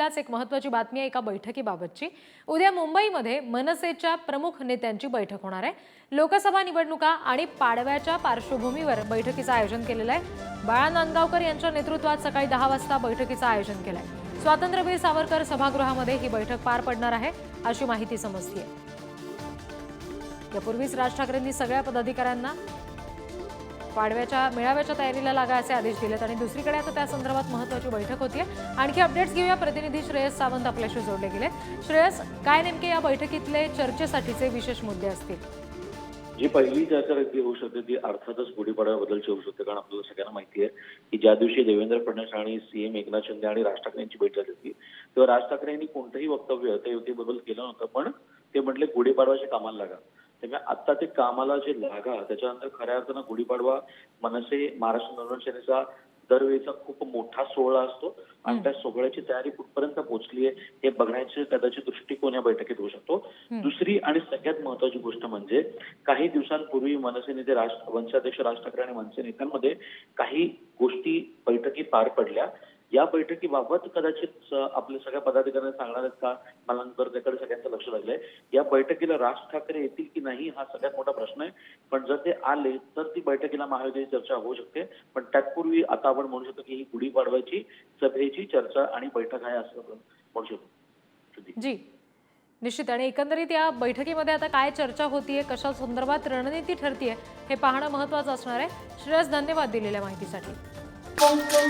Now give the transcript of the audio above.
सुरुवातीलाच एक महत्त्वाची बातमी आहे एका बैठकीबाबतची. उद्या मुंबईमध्ये मनसेच्या प्रमुख नेत्यांची बैठक होणार आहे. लोकसभा निवडणुका आणि पाडव्याच्या पार्श्वभूमीवर बैठकीचं आयोजन केलेलं आहे. बाळा नांदगावकर यांच्या नेतृत्वात सकाळी दहा वाजता बैठकीचं आयोजन केलं आहे स्वातंत्र्यवीर सावरकर सभागृहामध्ये ही बैठक पार पडणार आहे अशी माहिती समजतीये. यापूर्वीच राज ठाकरेंनी सगळ्या पदाधिकाऱ्यांना पाडव्याच्या मेळाव्याच्या तयारीला लागा असे आदेश दिलेत आणि दुसरीकडे आता त्या संदर्भात महत्वाची बैठक होती आणखी अपडेट्स घेऊया. प्रतिनिधी श्रेयस सावंत आपल्याशी जोडले गेले. श्रेयस काय नेमके या बैठकीतले चर्चेसाठीचे विशेष मुद्दे असतील? जी पहिली चर्चा व्यक्ती होऊ शकते ती अर्थातच गुढीपाडव्याबद्दलची होऊ शकते कारण आपल्याला सगळ्यांना माहिती आहे की ज्या दिवशी देवेंद्र फडणवीस आणि सीएम एकनाथ शिंदे आणि राज ठाकरे यांची भेट झाली होती तेव्हा राज ठाकरे यांनी कोणतंही वक्तव्य त्या युतीबद्दल केलं नव्हतं पण ते म्हटले गुढीपाडव्याच्या कामाला लागा. त्यामुळे आता ते कामाला जे लागा त्याच्यानंतर खऱ्या अर्थानं गुढीपाडवा मनसे महाराष्ट्र नवरण सेनेचा दरवेळीचा खूप मोठा सोहळा असतो. आणि त्या सोहळ्याची तयारी कुठपर्यंत पोहोचली आहे हे बघण्याचे कदाचित दृष्टिकोन या बैठकीत होऊ शकतो. दुसरी आणि सगळ्यात महत्वाची गोष्ट म्हणजे काही दिवसांपूर्वी मनसे नेते राज वंशाध्यक्ष राज ठाकरे आणि मनसे नेत्यांमध्ये काही गोष्टी बैठकी पार पडल्या. या बैठकीबाबत कदाचित आपल्या सगळ्या पदाधिकाऱ्यांना सांगणार आहेत का? मला नंतर त्याकडे सगळ्यांचं लक्ष लागलंय. या बैठकीला राज ठाकरे येतील की नाही हा सगळ्यात मोठा प्रश्न आहे. पण जर ते आले तर ती बैठकीला महायुतीची चर्चा होऊ शकते. पण त्यापूर्वी आता आपण म्हणू शकतो की ही गुढीपाडव्याची सभेची चर्चा आणि बैठक आहे असं आपण म्हणू शकतो. जी. निश्चित. आणि एकंदरीत या बैठकीमध्ये आता काय चर्चा होतीये कशा संदर्भात रणनीती ठरतीये हे पाहणं महत्वाचं असणार आहे. श्रेयस धन्यवाद दिलेल्या माहितीसाठी. Música